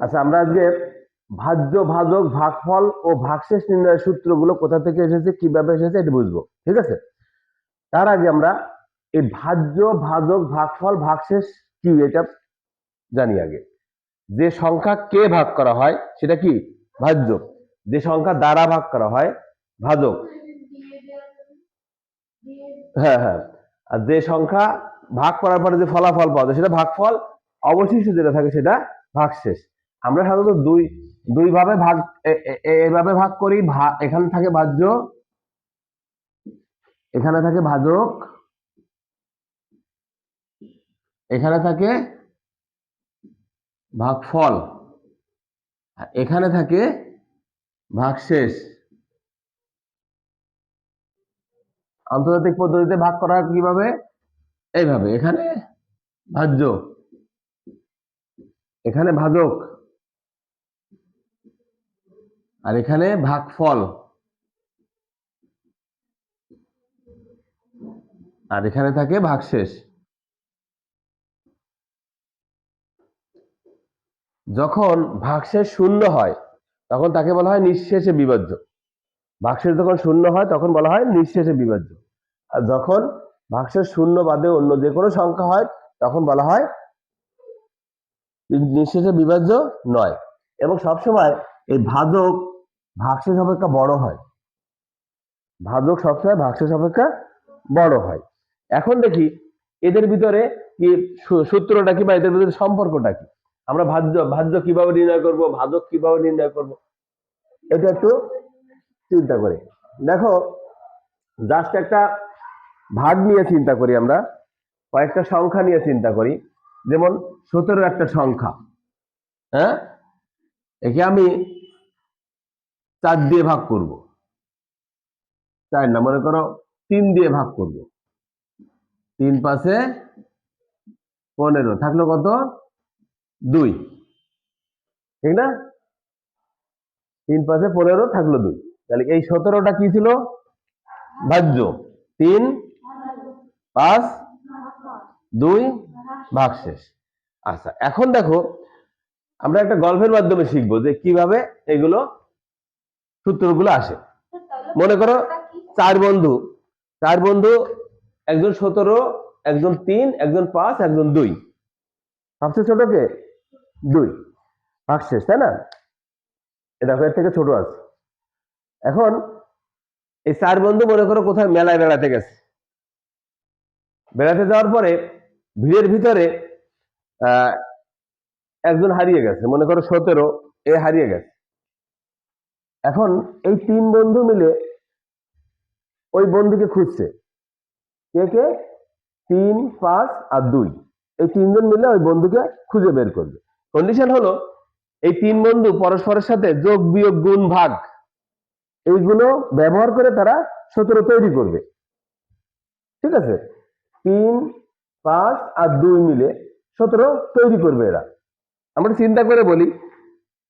আচ্ছা আমরা আজকে ভাজ্য, ভাজক, ভাগফল ও ভাগশেষ নির্ণয়ের সূত্রগুলো কোথা থেকে এসেছে, কীভাবে এসেছে, এটা বুঝব, ঠিক আছে? তার আগে আমরা এই ভাজ্য, ভাজক, ভাগফল, ভাগশেষ কি, এটা জানি আগে। যে সংখ্যা কে ভাগ করা হয়, সেটা কি? ভাজ্য। যে সংখ্যা দ্বারা ভাগ করা হয়, ভাজক। হ্যাঁ হ্যাঁ। আর যে সংখ্যা ভাগ করার পরে যে ফলাফল পাওয়া যায়, সেটা ভাগফল, অবশিষ্ট যেটা থাকে, সেটা ভাগশেষ। আমরা সাধারণত দুই দুই ভাবে ভাগ এভাবে ভাগ করি এখানে থাকে ভাজ্য এখানে থাকে ভাজক, এখানে থাকে ভাগফল, আর এখানে থাকে ভাগশেষ। আন্তর্জাতিক পদ্ধতিতে ভাগ করা কীভাবে? এইভাবে, এখানে ভাজ্য এখানে ভাজক আর এখানে ভাগফল। আর এখানে থাকে ভাগশেষ। যখন ভাগশেষ শূন্য হয়, তখন তাকে বলা হয় নিঃশেষে বিভাজ্য। ভাগশেষ যখন শূন্য হয়, তখন বলা হয় নিঃশেষে বিভাজ্য। আর যখন ভাগশেষ শূন্য বাদে অন্য যে কোনো সংখ্যা হয়, তখন বলা হয় নিঃশেষে বিভাজ্য নয়। এবং সবসময় এই ভাজক ভাগশেষ অপেক্ষা বড় হয়। ভাজক সবসময় ভাগশেষ অপেক্ষা বড় হয়। এখন দেখি এদের ভিতরে কি সূত্রটা কি বা এদের ভিতরে সম্পর্কটা কি? আমরা ভাজ্য ভাজ্য কীভাবে নির্ণয় করব, ভাজক কীভাবে নির্ণয় করব, এটা একটু চিন্তা করি। দেখো জাস্ট একটা ভাগ নিয়ে চিন্তা করি আমরা, কয়েকটা সংখ্যা নিয়ে চিন্তা করি। যেমন সতেরো একটা সংখ্যা হ্যাঁ? একে আমি চার দিয়ে ভাগ করব। চার না, মনে করো তিন দিয়ে ভাগ করব। তিন পাশে পনেরো, থাকল কত? দুই। ঠিক না? তিন পাশে পনেরো, থাকল দুই। তাহলে এই সতেরোটা কি ছিল? ভাজ্য। তিন, পাঁচ, দুই, ভাগ শেষ। আচ্ছা এখন দেখো, আমরা একটা গল্পের মাধ্যমে শিখব যে কীভাবে এগুলো সূত্রগুলো আসে। মনে করো চার বন্ধু। চার বন্ধু একজন সতেরো একজন তিন একজন পাঁচ একজন দুই। সবচেয়ে ছোট কে? দুই। ভাগশেষ তাই না? এটা এর থেকে ছোট আছে। এখন এই চার বন্ধু মনে করো কোথায়? মেলায় বেড়াতে গেছে। বেড়াতে যাওয়ার পরে ভিড়ের ভিতরে আহ, একজন হারিয়ে গেছে। মনে করো সতেরো এ হারিয়ে গেছে। এখন এই তিন বন্ধু মিলে ওই বন্ধুকে খুঁজছে। কে কে? তিন, পাঁচ আর দুই। এই তিনজন মিলে ওই বন্ধুকে খুঁজে বের করবে। কন্ডিশন হলো, এই তিন বন্ধু পরস্পরের সাথে যোগ, বিয়োগ, গুণ, ভাগ এইগুলো ব্যবহার করে তারা সতেরো তৈরি করবে। ঠিক আছে? তিন, পাঁচ আর দুই মিলে সতেরো তৈরি করবে এরা। আমরা চিন্তা করে বলি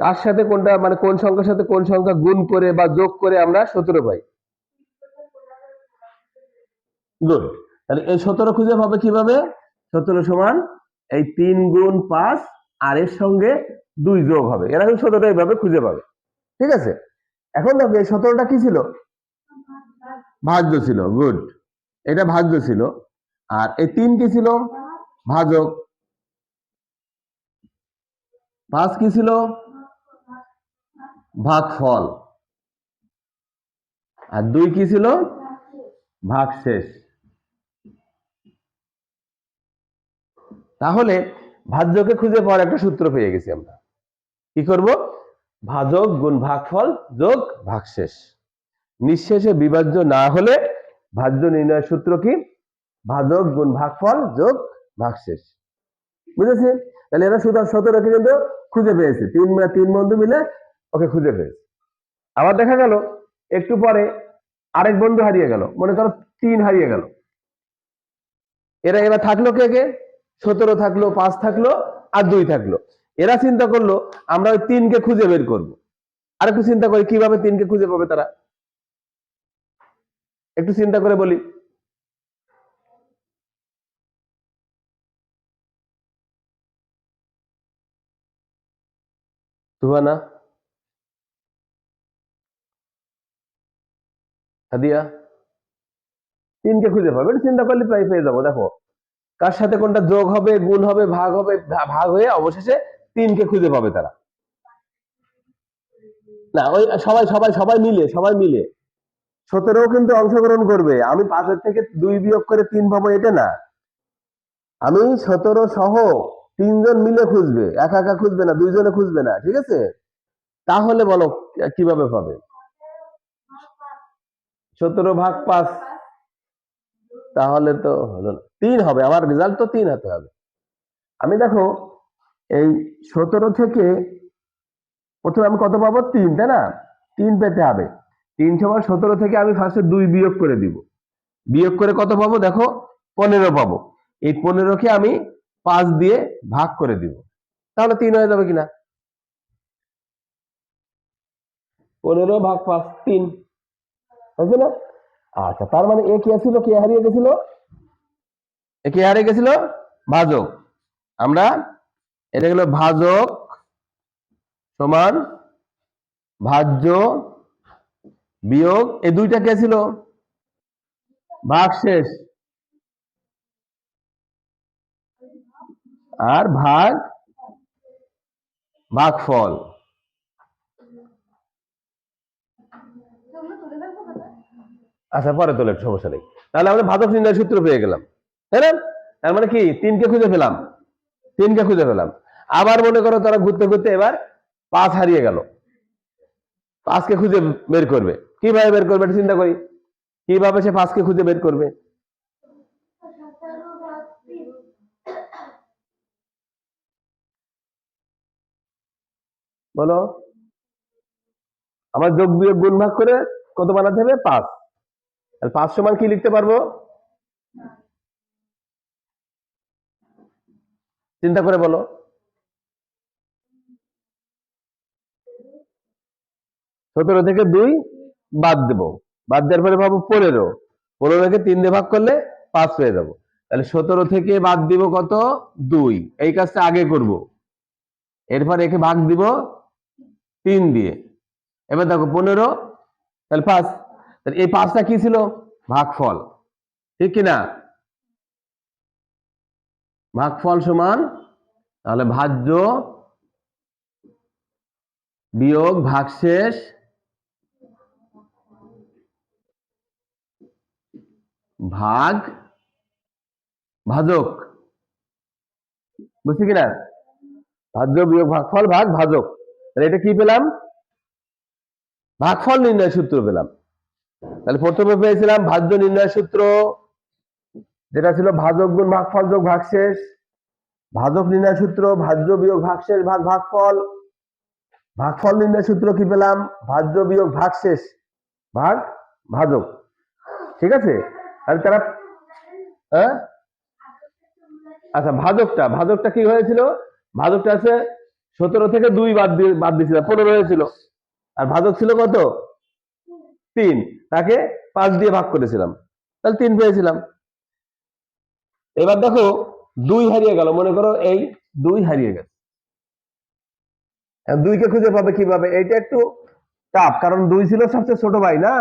কার সাথে কোনটা মানে কোন সংখ্যার সাথে কোন সংখ্যা গুণ করে বা যোগ করে আমরা সতেরো পাই? গুড তাহলে এই সতেরো খুঁজে পাবে কীভাবে? সতেরো সমান এই তিন গুণ পাঁচ আর এর সঙ্গে দুই যোগ হবে। এরা কিন্তু সতেরো এইভাবে খুঁজে পাবে। ঠিক আছে? এখন দেখো, এই সতেরোটা কি ছিল? ভাজ্য ছিল। গুড এটা ভাজ্য ছিল। আর এই তিন কি ছিল? ভাজক। পাঁচ কি ছিল? ভাগফল। আর দুই কি ছিল? ভাগশেষ। তাহলে ভাজ্যকে খুঁজে পাওয়ার একটা সূত্র পেয়ে গেছি আমরা। কি করব? ভাজক গুণ ভাগফল যোগ ভাগশেষ। নিঃশেষে বিভাজ্য না হলে ভাজ্য নির্ণয়ের সূত্র কি? ভাজক গুণ ভাগফল যোগ ভাগশেষ। বুঝেছি তাহলে এরা শুধু সতেরোকে কিন্তু খুঁজে পেয়েছে। তিন তিন বন্ধু মিলে ওকে খুঁজে পেয়েছে। আবার দেখা গেল, একটু পরে আরেক বন্ধু হারিয়ে গেল। মনে করো তিন হারিয়ে গেল। এরা এবার থাকল কে কে? সতেরো থাকল, পাঁচ থাকল আর দুই থাকল। এরা চিন্তা করল, আমরা ওই তিনকে খুঁজে বের করব। আর একটু চিন্তা করি, কীভাবে তিনকে খুঁজে পাবে তারা? একটু চিন্তা করে বলি। সুহানা হাদিয়া তিনকে খুঁজে পাবে চিন্তা করলে প্রায় পেয়ে যাব। দেখো, কার সাথে কোনটা যোগ হবে, গুণ হবে, ভাগ হবে ভাগ হয়ে অবশেষে তিনকে খুঁজে পাবে তারা। না, ওই সবাই সবাই সবাই মিলে সবাই মিলে। সতেরো কিন্তু অংশগ্রহণ করবে। আমি পাঁচের থেকে দুই বিয়োগ করে তিন পাবো, এটা না। আমি সতেরো সহ তিনজন মিলে খুঁজবে। একা একা খুঁজবে না, দুইজনে খুঁজবে না, ঠিক আছে? তাহলে বলো, কীভাবে পাবে? সতেরো ভাগ পাঁচ, তাহলে তো হলো না। তিন হবে, আমার রেজাল্ট তো তিন হতে হবে। আমি দেখো, এই সতেরো থেকে প্রথমে আমি কত পাবো? তিন, তাই না? তিন পেতে হবে। তিন সমান সতেরো থেকে আমি ফার্স্টে দুই বিয়োগ করে দিব। বিয়োগ করে কত পাবো? দেখো, পনেরো পাবো। এই পনেরোকে আমি পাঁচ দিয়ে ভাগ করে দিব। তাহলে তিন হয়ে যাবে কিনা? পনেরো ভাগ পাঁচ, তিন। হয়েছে না? আচ্ছা তার মানে এ কে ছিল কে হারিয়ে গেছিল? এ কে হারিয়ে গেছিল? ভাজক। আমরা, এটা গেল ভাজক সমান ভাজ্য বিয়োগ এই দুইটা কে ছিল ভাগ শেষ। আর ভাগ, ভাগফল। আচ্ছা পরে তোলে সমস্যা নেই। তাহলে আমরা ভাজক নির্ণয় সূত্র পেয়ে গেলাম। তাই না? তার মানে কি? তিনকে খুঁজে পেলাম। তিনকে খুঁজে পেলাম। আবার মনে করো তারা ঘুরতে ঘুরতে এবার পাঁচ হারিয়ে গেল। পাঁচকে খুঁজে বের করবে। কীভাবে বের করবে এটা চিন্তা করি। কীভাবে সে পাঁচকে খুঁজে বের করবে? বলো। আমার যোগ বিয়োগ গুণ ভাগ করে কত বানাতে হবে? পাঁচ। আর পাঁচ সমান কি লিখতে পারব? চিন্তা করে বলো। সতেরো থেকে দুই বাদ দেব। বাদ দেওয়ার পরে ভাবো পনেরো। পনেরো থেকে তিন দিয়ে ভাগ করলে পাঁচ হয়ে যাব। তাহলে সতেরো থেকে বাদ দিব কত? দুই। এই কাজটা আগে করব। এরপর একে ভাগ দিব তিন দিয়ে। এবার দেখো পনেরো, তাহলে পাঁচ। তাহলে এই পাঁচটা কি ছিল? ভাগফল। ঠিক কিনা ভাগফল সমান তাহলে ভাজ্য বিয়োগ ভাগশেষ ভাগ ভাজক। বুঝছি কিনা ভাজ্য বিয়োগ ভাগফল ভাগ ভাজক। এটা কি পেলাম? ভাগফল নির্ণয় সূত্র পেলাম। তাহলে প্রথমে পেয়েছিলাম ভাজ্য নির্ণয় সূত্র, যেটা ছিল ভাজক গুণ ভাগফল যোগ ভাগশেষ। ভাজক নির্ণয় সূত্র, ভাজ্য বিয়োগ ভাগশেষ ভাগ ভাগফল। ভাগফল নির্ণয় সূত্র কি পেলাম? ভাজ্য বিয়োগ ভাগশেষ ভাগ ভাজক। ঠিক আছে? তাহলে তারা হ্যাঁ? আচ্ছা ভাজকটা ভাজকটা কি হয়েছিল? ভাজকটা আছে সতেরো থেকে দুই বাদ দিয়ে, বাদ দিয়েছিল পনেরো হয়েছিল। আর ভাজক ছিল কত? তিন। তাকে পাঁচ দিয়ে ভাগ করেছিলাম। তাহলে তিন পেয়েছিলাম। এবার দেখো, দুই হারিয়ে গেল। মনে করো এই দুই হারিয়ে গেছে। দুইকে খুঁজে পাবে কীভাবে? এইটা একটু টাফ কারণ দুই ছিল সবচেয়ে ছোট ভাই না?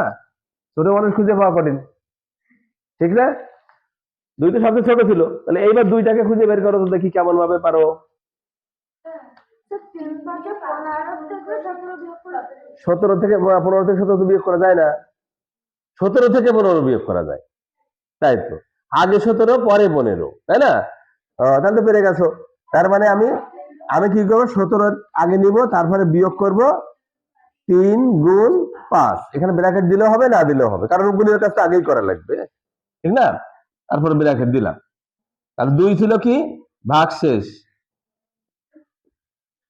ছোট মানুষ খুঁজে পাওয়া কঠিন। ঠিক না? দুই তো সবচেয়ে ছোট ছিল। তাহলে এইবার দুইটাকে খুঁজে বের করো তো দেখি কেমন ভাবে পারো। সতেরো থেকে পনেরো থেকে সতেরো বিয়োগ করা যায় না। সতেরো থেকে পনেরো বিয়োগ করা যায়। তাই তো? আগে সতেরো, পরে পনেরো, তাই না? তাহলে তো পেরে গেছো। তার মানে আমি আমি কি করব? সতেরো আগে নিব, তারপরে বিয়োগ করব তিন গুণ পাঁচ। এখানে ব্র্যাকেট দিলেও হবে, না দিলেও হবে। কারণ গুণের কাজটা আগেই করা লাগবে। ঠিক না? তারপরে ব্র্যাকেট দিলাম। তাহলে দুই ছিল কি? ভাগশেষ।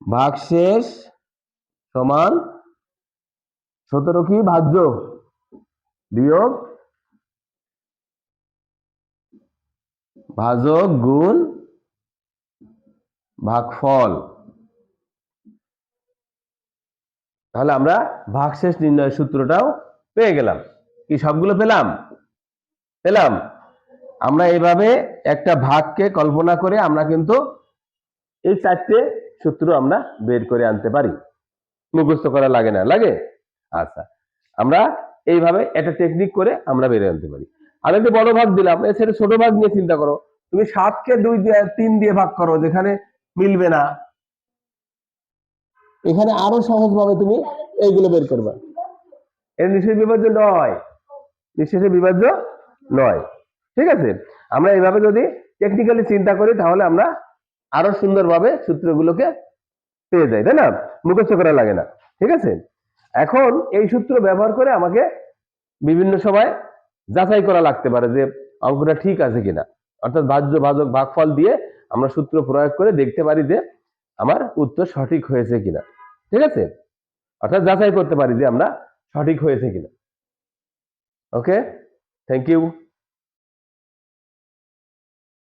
ভাগশেষ সমান সতেরো কি ভাজ্য বিয়োগ ভাজক গুণ ভাগফল। তাহলে আমরা ভাগশেষ নির্ণয় সূত্রটাও পেয়ে গেলাম। কি সবগুলো পেলাম? পেলাম। আমরা এইভাবে একটা ভাগকে কল্পনা করে আমরা কিন্তু এই চারটে সূত্র আমরা বের করে আনতে পারি। মুখস্থ করা লাগে না, লাগে? আচ্ছা আমরা এইভাবে একটা টেকনিক করে আমরা বেরিয়ে আনতে পারি। আমি একটা বড় ভাগ দিলাম সাথে ছোট ভাগ নিয়ে চিন্তা করো। তুমি সাতকে দুই দিয়ে, তিন দিয়ে ভাগ করো, যেখানে মিলবে না। এখানে আরও সহজ ভাবে তুমি এইগুলো বের করবা। এর নিঃশেষ বিভাজ্য নয়। নিঃশেষে বিভাজ্য নয়। ঠিক আছে? আমরা এইভাবে যদি টেকনিক্যালি চিন্তা করি, তাহলে আমরা আরও সুন্দরভাবে সূত্রগুলোকে পেয়ে যায়, তাই না? মুখস্থ করা লাগে না, ঠিক আছে? এখন এই সূত্র ব্যবহার করে আমাকে বিভিন্ন সময় যাচাই করা লাগতে পারে যে অঙ্কটা ঠিক আছে কিনা। অর্থাৎ ভাজ্য ভাজক ভাগফল দিয়ে আমরা সূত্র প্রয়োগ করে দেখতে পারি যে আমার উত্তর সঠিক হয়েছে কিনা, ঠিক আছে? অর্থাৎ যাচাই করতে পারি যে আমরা সঠিক হয়েছে কিনা। Okay thank you